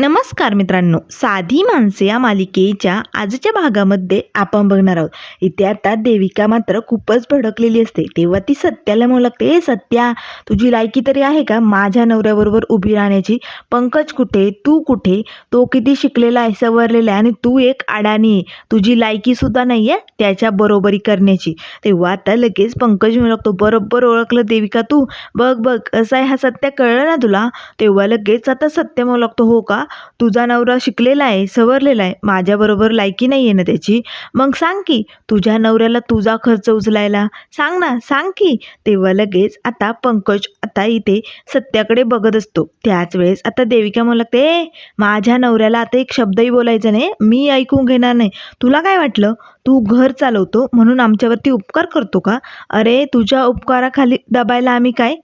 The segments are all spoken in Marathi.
नमस्कार मित्रांनो साधी माणसे या मालिकेच्या आजच्या भागामध्ये आपण बघणार आहोत. इथे आता देविका मात्र खूपच भडकलेली असते. तेव्हा ती सत्याला म्हणू लागते "ए सत्या तुझी लायकी तरी आहे का? माझ्या नवऱ्याबरोबर उभी राहण्याची. पंकज कुठे? तू कुठे? तो किती शिकलेला आहे सवरलेला आहे आणि तू एक अडाणी आहे. तुझी लायकीसुद्धा नाही आहे त्याच्या बरोबरी करण्याची. तेव्हा आता लगेच पंकज म्हणू लागतो बरोबर ओळखलं देविका तू. बघ बघ असं आहे हा सत्य? कळलं ना तुला? तेव्हा लगेच आता सत्य म्हणू लागतो हो का? तुझा नवरा शिकलेला आहे सवरलेला आहे माझ्याबरोबर लायकी नाही आहे ना त्याची? मग सांग की तुझ्या नवऱ्याला तुझा खर्च उचलायला. सांग ना सांग की. तेव्हा लगेच आता पंकज आता इथे सत्याकडे बघत असतो. त्याच वेळेस आता देविका म्हणू लागते "ए, माझ्या नवऱ्याला आता एक शब्दही बोलायचा नाही मी ऐकून घेणार नाही. तुला काय वाटलं? तू घर चालवतो म्हणून आमच्यावरती उपकार करतो का? अरे तुझ्या उपकाराखाली दबायला आम्ही काय?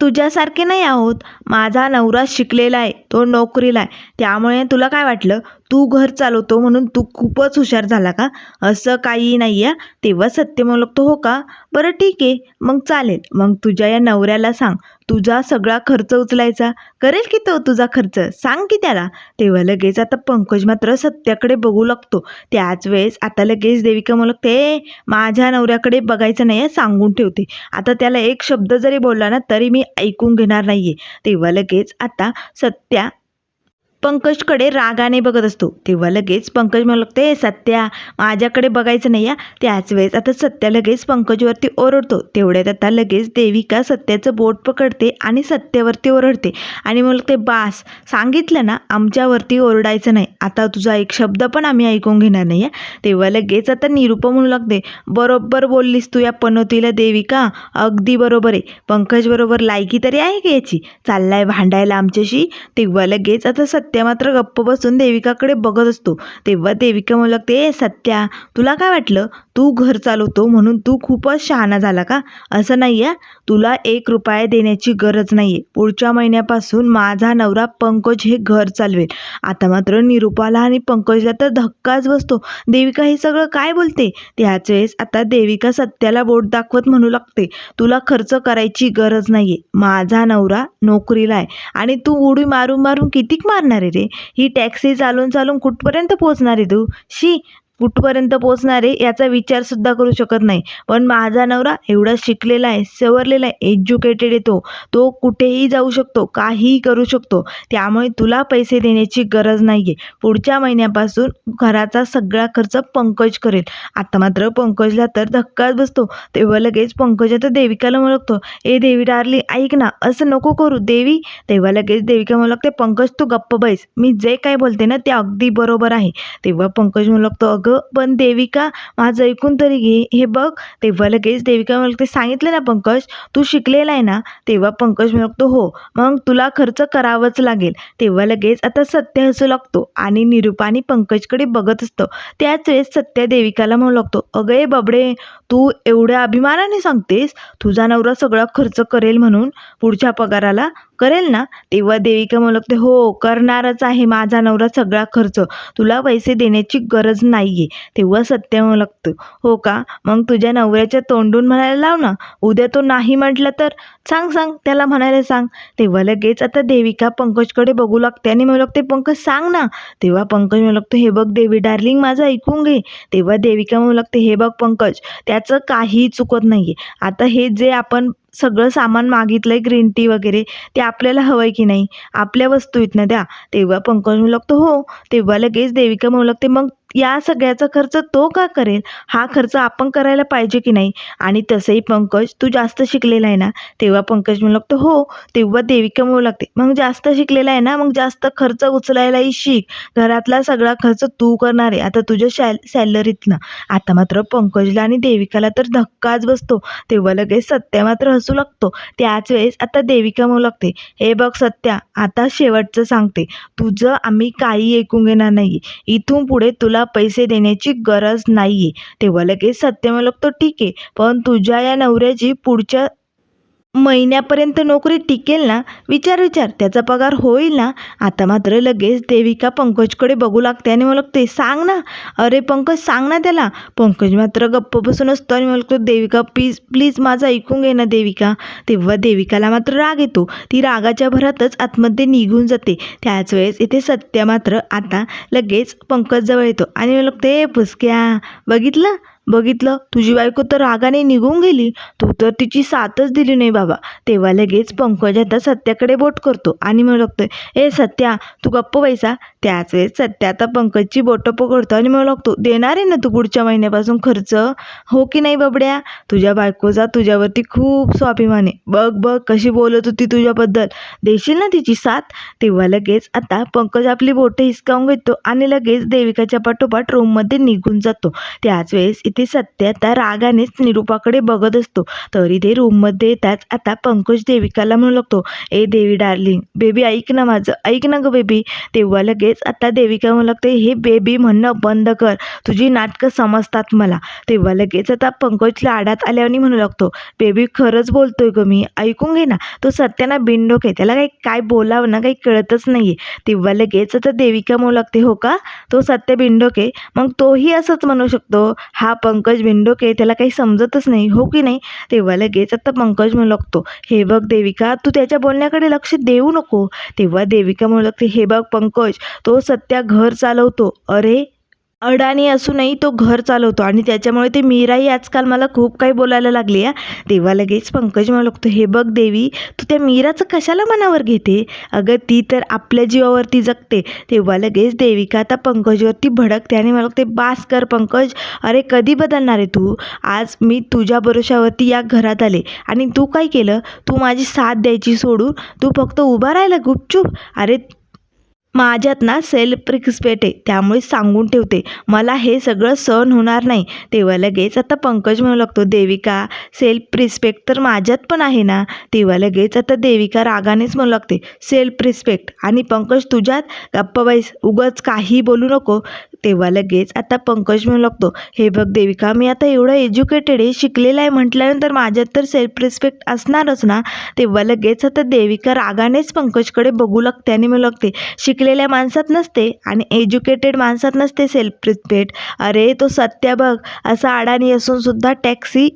तुझ्यासारखे नाही आहोत. माझा नवरा शिकलेला आहे. तो नोकरीला आहे. त्यामुळे तुला काय वाटलं? तू घर चालवतो म्हणून तू खूपच हुशार झाला का? असं काही नाही आहे तेव्हा सत्य म्हणू लागतो हो का? बरं ठीक आहे. मग चालेल. मग तुझ्या या नवऱ्याला सांग. तुझा सगळा खर्च उचलायचा. करेल की तो तुझा खर्च? सांग की त्याला. तेव्हा लगेच आता पंकज मात्र सत्याकडे बघू लागतो. त्याच वेळेस आता लगेच देविका म्हणू लागते माझ्या नवऱ्याकडे बघायचं नाही आहे सांगून ठेवते. आता त्याला एक शब्द जरी बोलला ना तरी मी ऐकून घेणार नाही आहे तेव्हा लगेच आता सत्या पंकजकडे रागाने बघत असतो. तेव्हा लगेच पंकज म्हणू लागते सत्या माझ्याकडे बघायचं नाही या त्याच वेळेस आता सत्या लगेच पंकजवरती ओरडतो. तेवढ्यात आता लगेच देविका सत्याचं बोट पकडते आणि सत्यावरती ओरडते. आणि म्हणू लागते बास सांगितलं ना आमच्यावरती ओरडायचं नाही. आता तुझा एक शब्द पण आम्ही ऐकून घेणार नाही आहे तेव्हा लगेच आता निरूपा म्हणू लागते बरोबर बोललीस तू या पनोतीला देविका? अगदी बरोबर आहे. पंकज बरोबर लायकी तरी आहे का याची? चाललाय भांडायला आमच्याशी? तेव्हा लगेच आता सत्य मात्र गप्प बसून देविकाकडे बघत असतो. तेव्हा देविका म्हणू लागते "ए सत्या तुला काय वाटलं? तू घर चालवतो म्हणून तू खूपच शहाणा झाला का? असं नाही आहे. तुला एक रुपया देण्याची गरज नाही आहे. पुढच्या महिन्यापासून माझा नवरा पंकज हे घर चालवेल. आता मात्र निरुपाला आणि पंकजला तर धक्काच बसतो. देविका हे सगळं काय बोलते? त्याच वेळेस आता देविका सत्याला बोट दाखवत म्हणू लागते तुला खर्च करायची गरज नाही आहे माझा नवरा नोकरीला आहे आणि तू उडी मारून मारून कितीक मारणार? अरे रे. ही टॅक्सी चालून चालून कुठपर्यंत पोहोचणार आहे तू? शी कुठपर्यंत पोचणार आहे याचा विचारसुद्धा करू शकत नाही. पण माझा नवरा एवढा शिकलेला आहे सवरलेला आहे एज्युकेटेड आहे तो. तो कुठेही जाऊ शकतो काहीही करू शकतो. त्यामुळे तुला पैसे देण्याची गरज नाही आहे पुढच्या महिन्यापासून घराचा सगळा खर्च पंकज करेल. आता मात्र पंकजला तर धक्काच बसतो. तेव्हा लगेच पंकज आता देविकाला म्हणतो ए देवी डार्ली ऐक ना असं नको करू देवी. तेव्हा लगेच देविका म्हणू लागते पंकज तू गप्प बैस. मी जे काय बोलते ना ते अगदी बरोबर आहे. तेव्हा पंकज म्हणू लागतो अगं पण देविका माझं ऐकून तरी घे. हे बघ तेव्हा लगेच देविका मला ते सांगितलं ना पंकज तू शिकलेला आहे ना तेव्हा पंकज म्हणतो हो मग तुला खर्च करावाच लागेल. तेव्हा लगेच आता सत्य हसू लागतो आणि निरूपा पंकजकडे बघत असतो. त्याच वेळेस सत्य देविकाला म्हणू लागतो अगं ए बबडे तू एवढ्या अभिमानाने सांगतेस? तुझा नवरा सगळा खर्च करेल म्हणून पुढच्या पगाराला? करेल ना? तेव्हा देविका म्हणू हो करणारच आहे माझा नवरा सगळा खर्च. तुला पैसे देण्याची गरज नाही आहे तेव्हा सत्य म्हणू लागतं हो का? मग तुझ्या नवऱ्याच्या तोंडून म्हणायला लाव ना. उद्या तो नाही म्हटलं तर? सांग सांग त्याला म्हणायला सांग. तेव्हा लगेच आता देविका पंकजकडे बघू लागते आणि म्हणू लागते पंकज सांग ना. तेव्हा पंकज म्हणू लागतो हे बघ देवी डार्लिंग माझं ऐकून घे. तेव्हा देविका म्हणू लागते हे बघ पंकज त्याचं काहीही चुकत नाही आहे आता हे जे आपण सगळं सामान मागितलं आहे ग्रीन टी वगैरे. ते आपल्याला हवं आहे की नाही? आपल्या वस्तू आहेत ना तेव्हा पंकज म्हणू लागतो हो. तेव्हा लगेच देविका म्हणू लागते मग या सगळ्याचा खर्च तो का करेल? हा खर्च आपण करायला पाहिजे की नाही? आणि तसंही पंकज तू जास्त शिकलेला आहे ना? तेव्हा पंकज म्हणू लागतो हो. तेव्हा देविका म्हणू लागते मग जास्त शिकलेला आहे ना? मग जास्त खर्च उचलायलाही शिक. घरातला सगळा खर्च तू करणार आहे. आता तुझ्या सॅल सॅलरीतनं. आता मात्र पंकजला आणि देविकाला तर धक्काच बसतो. तेव्हा लगेच सत्या मात्र हसू लागतो. त्याच वेळेस आता देविका म्हणू लागते हे बघ सत्या आता शेवटचं सांगते. तुझं आम्ही काही ऐकून घेणार नाही इथून पुढे तुला पैसे देण्याची गरज नाही आहे तेव्हा लगेच सत्य म्हणू तो ठीक आहे पण तुझ्या या नवऱ्याची पुढच्या महिन्यापर्यंत नोकरी टिकेल ना? विचार विचार. त्याचा पगार होईल ना? आता मात्र लगेच देविका पंकजकडे बघू लागते आणि मला ते सांग ना. अरे पंकज सांग ना त्याला. पंकज मात्र गप्प बसून असतो आणि मला देविका प्लीज प्लीज माझं ऐकून घे ना देविका. तेव्हा देविकाला मात्र राग येतो. ती रागाच्या भरातच आतमध्ये निघून जाते. त्याच वेळेस इथे सत्य मात्र आता लगेच पंकजजवळ येतो आणि मला ते पुसक्या बघितलं? बघितलं? तुझी बायको तर रागाने निघून गेली. तू तर तिची साथच दिली नाही बाबा. तेव्हा लगेच पंकज आता सत्याकडे बोट करतो आणि म्हणू लागतोय ए सत्या तू गप्प पैसा त्याच वेळेस सत्या आता पंकजची बोटं पकडतो आणि म्हणू लागतो देणार आहे ना तू पुढच्या महिन्यापासून खर्च? हो की नाही बबड्या? तुझ्या बायकोचा तुझ्यावरती खूप स्वाभिमान आहे. बघ बघ कशी बोलत होती तुझ्याबद्दल. देशील ना तिची साथ? तेव्हा लगेच आता पंकज आपली बोटं हिसकावून घेतो आणि लगेच देविकाच्या पाठोपाठ रूममध्ये निघून जातो. त्याच वेळेस इथे सत्य त्या रागानेच निरूपाकडे बघत असतो. तरी ते रूममध्ये येताच आता पंकज देविकाला म्हणू लागतो ए देवी डार्लिंग बेबी ऐक ना माझं ऐक ना गं बेबी तेव्हा लगेच आता देविका म्हणू लागते हे बेबी म्हणणं बंद कर तुझी नाटकं समजतात मला. तेव्हा लगेच आता पंकज लाडात आल्याने म्हणू लागतो बेबी खरंच बोलतोय ग मी ऐकून घे ना तो सत्याना बिनडोक आहे त्याला काही काय बोलावं ना काही कळतच नाही आहे तेव्हा लगेच आता देविका म्हणू लागते हो का? तो सत्य बिनडोक आहे मग तोही असंच म्हणू शकतो हा पंकज बिनडोक त्याला काही समजतच नाही. हो की नाही? तेव्हा लगेच आता पंकज म्हणू लागतो हे बघ देविका तू त्याच्या बोलण्याकडे लक्ष देऊ नको. तेव्हा देविका म्हणू लागते हे बघ पंकज तो सत्या घर चालवतो. अरे अडाणी असूनही तो घर चालवतो आणि त्याच्यामुळे ते मीराही आजकाल मला खूप काही बोलायला लागली आहे. तेव्हा लगेच पंकज मला लागतो हे बघ देवी तू त्या मीराचं कशाला मनावर घेते? अगं ती तर आपल्या जीवावरती जगते. तेव्हा लगेच देविका आता पंकजवरती भडकते आणि मला लागते बास कर पंकज अरे कधी बदलणार आहे तू? आज मी तुझ्या भरोशावरती या घरात आले आणि तू काय केलं? तू माझी साथ द्यायची सोडून? तू फक्त उभा राहिला गुपचूप? अरे माझ्यात ना सेल्फ रिस्पेक्ट आहे त्यामुळे सांगून ठेवते. मला हे सगळं सहन होणार नाही. तेव्हा लगेच आता पंकज म्हणू लागतो देविका सेल्फ रिस्पेक्ट तर माझ्यात पण आहे ना? तेव्हा लगेच आता देविका रागानेच म्हणू लागते सेल्फ रिस्पेक्ट आणि पंकज तुझ्यात? गप्पा बाईस उगाच काही बोलू नको. तेव्हा लगेच आता पंकज म्हणू लागतो हे बघ देविका मी आता एवढं एज्युकेटेड आहे शिकलेलं आहे म्हटल्यानंतर माझ्यात तर सेल्फ रिस्पेक्ट असणारच ना? तेव्हा लगेच आता देविका रागानेच पंकजकडे बघू लागते आणि म्हणू लागते शिक शिकलेल्या माणसात नसते आणि एज्युकेटेड माणसात नसते सेल्फ रिस्पेक्ट अरे तो सत्या बघ. असा अडाणी असून सुद्धा टॅक्सी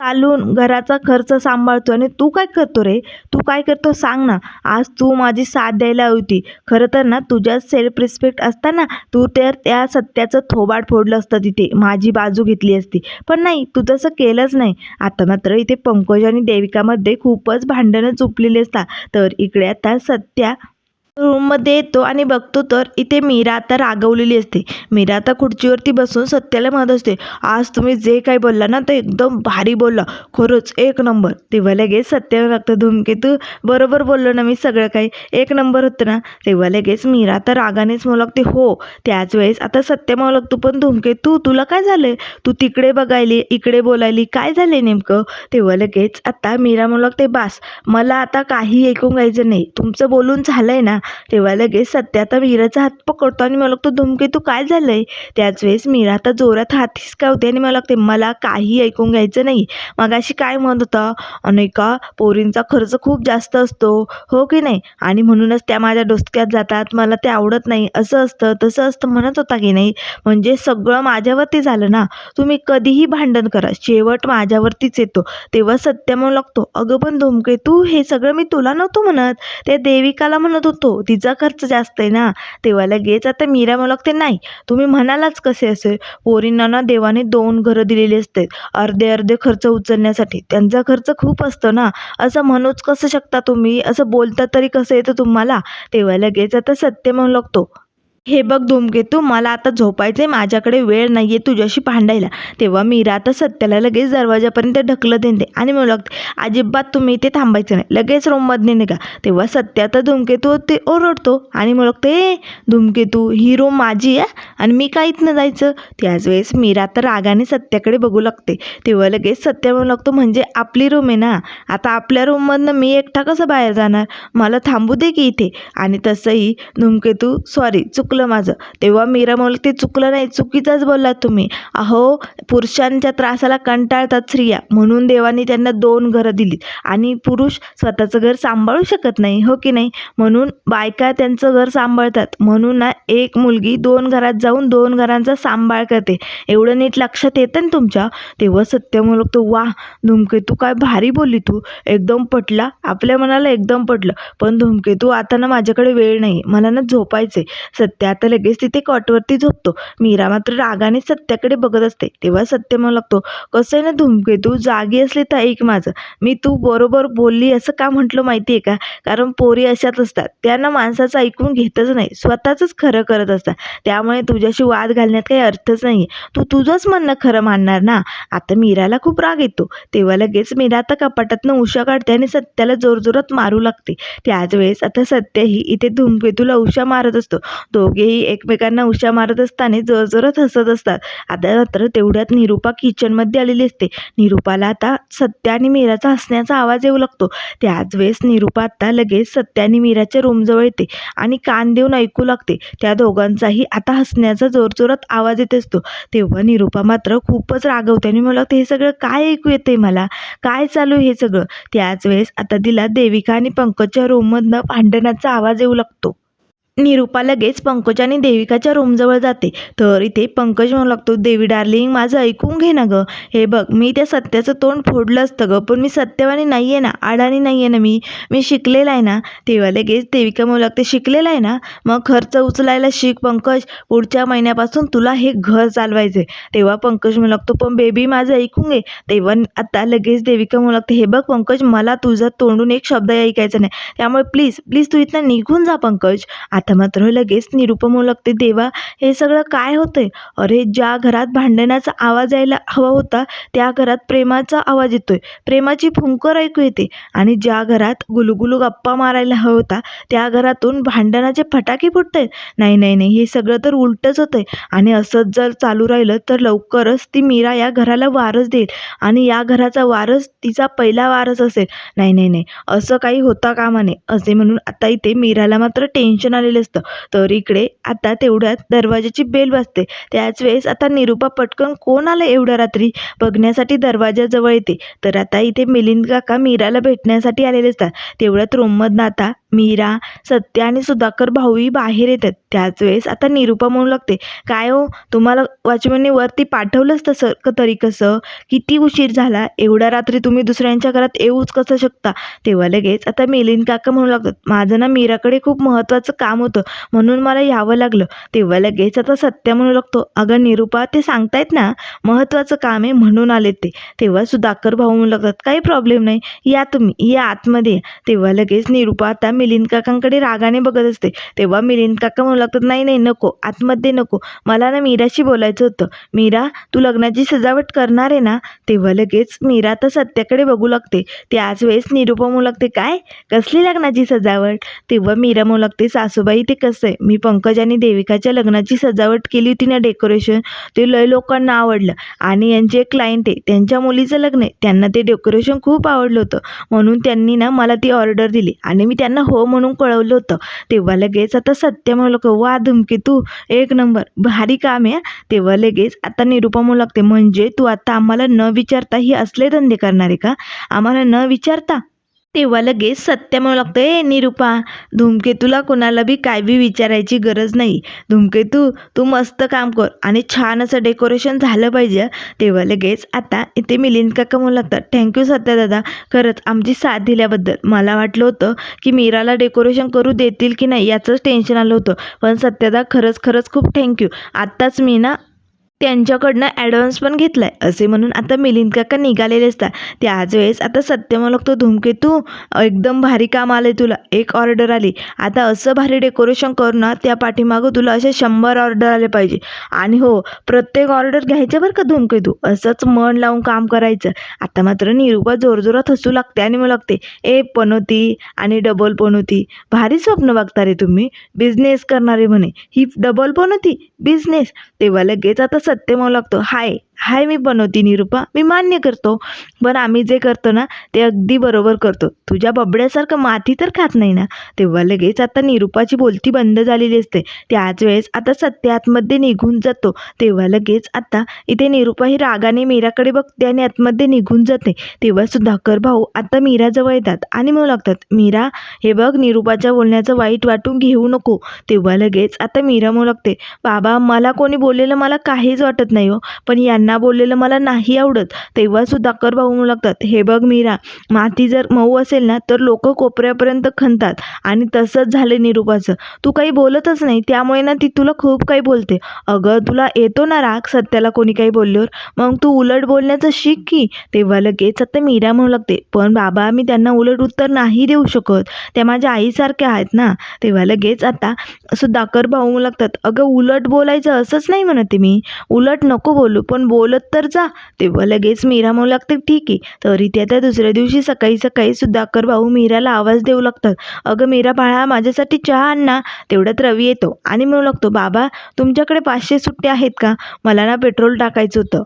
चालून घराचा खर्च सांभाळतो आणि तू काय करतो रे? तू काय करतो सांग ना. आज तू माझी साथ द्यायला होती. खरं तर ना तुझ्या सेल्फ रिस्पेक्ट असताना तू तर त्या सत्याचं थोबाड फोडलं असतं तिथे. माझी बाजू घेतली असती. पण नाही तू तसं केलंच नाही. आता मात्र इथे पंकज आणि देविकामध्ये खूपच भांडणं चुपलेली असतात. तर इकडे आता सत्या रूममध्ये येतो आणि बघतो तर इथे मीरा आता रागवलेली असते. मीरा आता खुर्चीवरती बसून सत्याला म्हणत असते आज तुम्ही जे काही बोलला ना ते एकदम भारी बोलला. खरंच एक नंबर. तेव्हा लगेच सत्याला लागतं धूमकेतू बरोबर बोललो ना मी सगळं काही. एक नंबर होतं ना? तेव्हा लगेच मीरा आता रागानेच म्हणू लागते हो त्याच वेळेस आता सत्य म्हणू लागतो पण धूमकेतू तुला काय झालं तू तिकडे बघायली इकडे बोलायली काय झाले नेमकं? तेव्हा लगेच आता मीरा म्हणू लागते बास मला आता काही ऐकून घ्यायचं नाही. तुमचं बोलून झालंय ना तेव्हा लगेच सत्य आता मीराचा हात पकडतो आणि मला लागतो धुमके तू काय झालंय? त्याच वेळेस मीरा आता जोरात हात हिसकावते आणि मला लागते मला काही ऐकून घ्यायचं नाही. मगाशी काय म्हणत होता? का पोरींचा खर्च खूप जास्त असतो. हो की नाही? आणि म्हणूनच त्या माझ्या डोसक्यात जातात. मला ते आवडत नाही. असं असतं तसं असतं म्हणत होता की नाही? म्हणजे सगळं माझ्यावरती झालं ना? तुम्ही कधीही भांडण करा. शेवट माझ्यावरतीच येतो. तेव्हा सत्य म्हणू लागतो अगं पण धुमके तू हे सगळं मी तुला नव्हतो म्हणत. त्या देविकाला म्हणत होतो तिचा खर्च जास्त आहे ना तेव्हा लगेच आता मीरा मला लागते नाही. तुम्ही म्हणालाच कसे असेल? पोरींना ना देवाने दोन घरं दिलेली असते अर्धे अर्धे खर्च उचलण्यासाठी. त्यांचा खर्च खूप असतो ना. असं म्हणूच कसं शकता तुम्ही? असं बोलता तरी कसं येतं तुम्हाला? तेव्हा लगेच आता सत्य म्हणू लागतो. हे बघ धूमकेतू मला आता झोपायचं आहे माझ्याकडे वेळ नाही आहे तुझ्याशी भांडायला. तेव्हा मीरा आता सत्याला लगेच दरवाजापर्यंत ढकलत देते आणि म्हणू लागते अजिबात तुम्ही इथे थांबायचं नाही. लगेच रूममधने निघा. तेव्हा सत्य आता धूमकेतू ते ओरडतो आणि म्हणू लागते धूमकेतू ही रूम माझी आहे आणि मी का इथनं जायचं? त्याच वेळेस मीरा रात रागाने सत्याकडे बघू लागते. तेव्हा लगेच सत्य म्हणू लागतो म्हणजे आपली रूम आहे ना? आता आपल्या रूममधनं मी एकटा कसं बाहेर जाणार? मला थांबू दे की इथे. आणि तसंही धूमकेतू सॉरी चुकलं चुकलं माझं. तेव्हा मीरा म्हणलं ते चुकलं नाही चुकीचंच बोललात तुम्ही. अहो पुरुषांच्या त्रासाला कंटाळतात स्त्रिया. म्हणून देवाने त्यांना दोन घरं दिली आणि पुरुष स्वतःचं घर सांभाळू शकत नाही हो की नाही? म्हणून बायका त्यांचं घर सांभाळतात. म्हणून ना एक मुलगी दोन घरात जाऊन दोन घरांचा सांभाळ करते. एवढं नीट लक्षात येतं ना तुमच्या? तेव्हा सत्य म्हणलं तो वा धूमकेतू काय भारी बोलली तू. एकदम पटला. आपल्या मनाला एकदम पटलं. पण धूमकेतू आता ना माझ्याकडे वेळ नाही. मला ना झोपायचे सत्य आता लगेच तिथे कॉटवरती झोपतो. मीरा मात्र रागाने सत्याकडे बघत असते. तेव्हा सत्य म्हणू लागतो कसं आहे ना धूमकेतू जागी असली तर ऐक माझं. मी तू बरोबर बोलली असं का म्हटलं माहिती आहे का? कारण पोरी अशाच असतात. त्यांना माणसाचं ऐकून घेतच नाही. स्वतःचंच खरं करत असतात. त्यामुळे तुझ्याशी वाद घालण्यात काही अर्थच नाही तू तुझंच म्हणणं खरं मानणार ना? आता मीराला खूप राग येतो. तेव्हा लगेच मीरा आता कपाटातनं उषा काढते आणि सत्याला जोरजोरात मारू लागते. त्याच वेळेस आता सत्यही इथे धूमकेतूला उषा मारत असतो. दोघेही एकमेकांना उशा मारत असताना जोरजोरात हसत असतात. आता मात्र तेवढ्यात निरूपा किचनमध्ये आलेली असते. निरूपाला आता सत्य आणि मीराचा हसण्याचा आवाज येऊ लागतो. त्याच वेळेस निरूपा आता लगेच सत्य आणि मीराच्या रूमजवळ येते आणि कान देऊन ऐकू लागते. त्या दोघांचाही आता हसण्याचा जोरजोरात आवाज येत असतो. तेव्हा निरूपा मात्र खूपच रागवते आणि मला ते सगळं काय ऐकू येते मला? काय चालू हे सगळं? त्याच वेळेस आता तिला देविका आणि पंकजच्या रूममधनं भांडणाचा आवाज येऊ लागतो. निरूपा लगेच पंकज आणि देविकाच्या रूमजवळ जाते. तर इथे पंकज म्हणू लागतो देवी डार्लिंग माझं ऐकून घे ना गं. हे बघ मी त्या सत्याचं तोंड फोडलं असतं गं पण मी सत्यवानी नाही आहे ना आडाणी नाही आहे ना मी. मी शिकलेला आहे ना. तेव्हा लगेच देविका म्हणू लागते शिकलेला आहे ना? मग खर्च उचलायला शिक पंकज. पुढच्या महिन्यापासून तुला हे घर चालवायचं आहे तेव्हा पंकज म्हणू लागतो पण बेबी माझं ऐकून घे. तेव्हा आता लगेच देविका म्हणू लागते हे बघ पंकज मला तुझं तोंडून एक शब्द ऐकायचा नाही. त्यामुळे प्लीज प्लीज तू इथनं निघून जा पंकज. आता आता मात्र लगेच निरुपा लागते देवा हे सगळं काय होतंय? अरे ज्या घरात भांडणाचा आवाज यायला हवा होता त्या घरात प्रेमाचा आवाज येतोय. प्रेमाची फुंकर ऐकू येते. आणि ज्या घरात गुलुगुलू गप्पा मारायला हवा होता त्या घरातून भांडणाचे फटाके फुटतायत. नाही नाही नाही हे सगळं तर उलटच होतंय. आणि असंच जर चालू राहिलं तर लवकरच ती मीरा या घराला वारस देईल. आणि या घराचा वारस तिचा पहिला वारस असेल. नाही नाही नाही असं काही होता कामा नये. असे म्हणून आता इथे मीराला मात्र टेन्शन आलेलं असतं. तर इकडे आता तेवढ्यात दरवाजाची बेल वाजते. त्याच वेळेस आता निरूपा पटकन कोण आलं एवढ्या रात्री बघण्यासाठी दरवाजाजवळ येते? तर आता इथे मिलिंद काका मीराला भेटण्यासाठी आलेले असतात. तेवढ्यात रूममधनं आता मीरा सत्य आणि सुधाकर भाऊही बाहेर येतात. त्याच वेळेस आता निरूपा म्हणू लागते काय हो तुम्हाला वॉचमॅनने वरती पाठवलंच तसं क तरी कसं? किती उशीर झाला? एवढ्या रात्री तुम्ही दुसऱ्यांच्या घरात येऊच कसं शकता? तेव्हा लगेच आता मिलिंद काका म्हणू लागतात माझं ना मीराकडे खूप महत्त्वाचं काम होतं. म्हणून मला यावं लागलं. तेव्हा लगेच आता सत्य म्हणू लागतो. अगं निरूपा ते सांगतायत ना महत्त्वाचं काम आहे म्हणून आले ते. तेव्हा सुधाकर भाऊ म्हणू लागतात काही प्रॉब्लेम नाही. या तुम्ही या आतमध्ये या. तेव्हा लगेच निरूपा आता मिलिंद काकांकडे रागाने बघत असते. तेव्हा मिलिंद काका म्हणू लागतात नाही नाही नको. आतमध्ये नको. मला ना मीराशी बोलायचं होतं. मीरा तू लग्नाची सजावट करणार आहे ना? तेव्हा लगेच मीरा आता सत्याकडे बघू लागते. त्याच वेळेस निरूपा म्हणू लागते काय? कसली लग्नाची सजावट? तेव्हा मीरा म्हणू लागते सासूबाई ते कसं आहे? मी पंकज आणि देविकाच्या लग्नाची सजावट केली होती ना डेकोरेशन ते लय लोकांना आवडलं. आणि यांचे एक क्लायंट आहे त्यांच्या मुलीचं लग्न आहे. त्यांना ते डेकोरेशन खूप आवडलं होतं. म्हणून त्यांनी ना मला ती ऑर्डर दिली. आणि मी त्यांना हो म्हणून कळवलं होतं. तेव्हा लगेच आता सत्य म्हणलं लागतो वा धुमके तू एक नंबर. भारी काम आहे तेव्हा लगेच आता निरूपा लागते म्हणजे तू आता आम्हाला न विचारता ही असले धंदे करणार आहे का? आम्हाला न विचारता तेव्हा लगेच सत्य म्हणू लागतं ए निरूपा धूमकेतूला कोणाला बी काय बी विचारायची गरज नाही. धूमकेतू तू मस्त काम कर आणि छान असं डेकोरेशन झालं पाहिजे. तेव्हा लगेच आता इथे मिलिंद काका म्हणू लागतात थँक्यू सत्या दादा खरंच आमची साथ दिल्याबद्दल. मला वाटलं होतं की मीराला डेकोरेशन करू देतील की नाही याचंच टेन्शन आलं होतं. पण सत्यदा खरंच खरंच खूप थँक्यू आत्ताच मी ना त्यांच्याकडनं ॲडव्हान्स पण घेतला आहे असे म्हणून आता मिलिंद काका निघालेले असतात. त्याच वेळेस आता सत्य म्हणू लागतो धूमकेतू एकदम भारी काम आलं आहे तुला. एक ऑर्डर आली. आता असं भारी डेकोरेशन कर ना त्या पाठीमागं तुला असे शंभर ऑर्डर आले पाहिजे. आणि हो प्रत्येक ऑर्डर घ्यायचं बरं का धूमकेतू असंच मन लावून काम करायचं. आता मात्र निरूपा जोरजोरात हसू लागते आणि मग लागते ए पनोती आणि डबल पनोती भारी स्वप्न बघता रे तुम्ही. बिझनेस करणारे म्हणे. ही डबल पनोती बिझनेस तेव्हा लगेच आता सत्य म्हणू लागतो. हाय. हाय मी बनवते निरूपा. मी मान्य करतो. पण आम्ही जे करतो ना ते अगदी बरोबर करतो. तुझ्या बबड्यासारखं माती तर खात नाही ना? तेव्हा लगेच आता निरूपाची बोलती बंद झालेली असते. त्याच वेळेस आता सत्य आतमध्ये निघून जातो. तेव्हा लगेच आता इथे निरूपा ही रागाने मीराकडे बघते आणि आतमध्ये निघून जाते. तेव्हा सुधाकर भाऊ आता मीराजवळ येतात आणि म्हणू लागतात मीरा हे बघ निरूपाच्या बोलण्याचं वाईट वाटून घेऊ नको. तेव्हा लगेच आता मीरा म्हणू लागते बाबा मला कोणी बोललेलं मला काहीच वाटत नाही हो. पण यांना बोललेलं मला नाही आवडत. तेव्हा सुद्धा भाऊ म्हणू लागतात. हे बघ मीरा माती जर मऊ असेल ना तर लोक कोपऱ्यापर्यंत खणतात. आणि तसंच झालं निरूपाचं. तू काही बोलतच नाही त्यामुळे ना ती तुला खूप काही बोलते. अगं तुला येतो ना राग सत्याला कोणी काही बोलल्यावर? मग तू उलट बोलण्याचं शिक की. तेव्हा लगेच आता मीरा म्हणू लागते पण बाबा मी त्यांना उलट उत्तर नाही देऊ शकत. त्या माझ्या आईसारख्या आहेत ना. तेव्हा लगेच आता सुधाकर भाऊ लागतात. अगं उलट बोलायचं असंच नाही म्हणते मी. उलट नको बोलू पण बोलत तर जा. तेव्हा लगेच मीरा म्हणू लागते ठीक आहे. तरी ते आता दुसऱ्या दिवशी सकाळी सकाळी सुधाकर भाऊ मीराला आवाज देऊ लागतात. अगं मीरा बाळा माझ्यासाठी चहा आण ना. तेवढ्यात रवी येतो आणि म्हणू लागतो बाबा तुमच्याकडे पाचशे सुट्टे आहेत का? मला ना पेट्रोल टाकायचं होतं.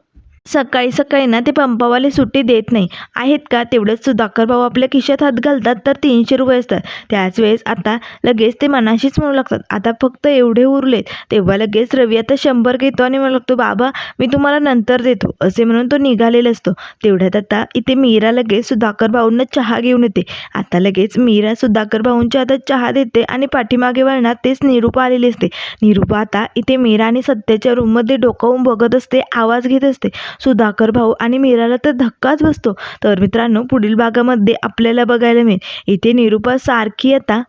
सकाळी सकाळी ना ते पंपावाले सुट्टी देत नाही. आहेत का? तेवढंच सुधाकर भाऊ आपल्या खिशात हात घालतात तर तीनशे रुपये असतात. त्याच वेळेस आता लगेच ते मनाशीच म्हणू लागतात. आता फक्त एवढे उरलेत. तेव्हा लगेच रवी आता शंभर घेतो आणि म्हणू लागतो बाबा मी तुम्हाला नंतर देतो. असे म्हणून तो निघालेला असतो. तेवढ्यात आता इथे मीरा लगेच सुधाकर भाऊंना चहा घेऊन येते. आता लगेच मीरा सुधाकर भाऊंच्या हातात चहा देते आणि पाठीमागे वळणार तेच निरूपा आलेली असते. निरूपा आता इथे मीरा आणि सत्याच्या रूममध्ये डोकावून बघत असते आवाज घेत असते. सुधाकर भाऊ आणि मीराला तर धक्काच बसतो. तर मित्रांनो पुढील भागामध्ये आपल्याला बघायला मिळेल. इथे निरूपा सारखी आता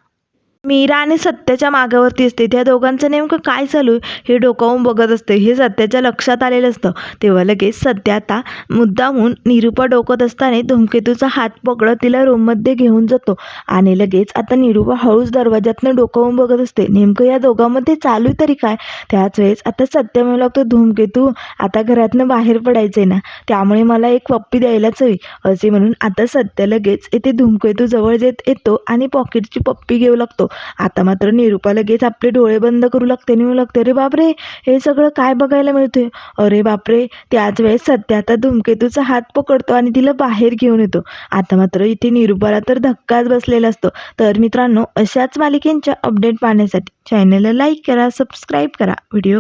मीरा आणि सत्याच्या मागावरती असते. त्या दोघांचं नेमकं काय चालू आहे हे डोकावून बघत असते. हे सत्याच्या लक्षात आलेलं असतं. तेव्हा लगेच सत्या आता मुद्दामून निरूपा डोकत असताना धूमकेतूचा हात पकडत तिला रूममध्ये घेऊन जातो. आणि लगेच आता निरूपा हळूच दरवाजातनं डोकावून बघत असते. नेमकं या दोघांमध्ये चालू आहे तरी काय? त्याच वेळेस आता सत्य म्हणू लागतो धूमकेतू आता घरातनं बाहेर पडायचं आहे ना. त्यामुळे मला एक पप्पी द्यायलाच हवी. असे म्हणून आता सत्य लगेच येथे धूमकेतू जवळ येत येतो आणि पॉकेटची पप्पी घेऊ लागतो. आता मात्र निरूपा लगेच आपले डोळे बंद करू लागते नेऊ लागते अरे बापरे हे सगळं काय बघायला मिळतंय? अरे बापरे त्याच वेळेस सध्या आता धूमकेतूचा हात पकडतो आणि तिला बाहेर घेऊन येतो. आता मात्र इथे निरूपाला तर धक्काच बसलेला असतो. तर मित्रांनो अशाच मालिकेंच्या अपडेट पाहण्यासाठी चॅनलला लाईक करा सबस्क्राईब करा. व्हिडिओ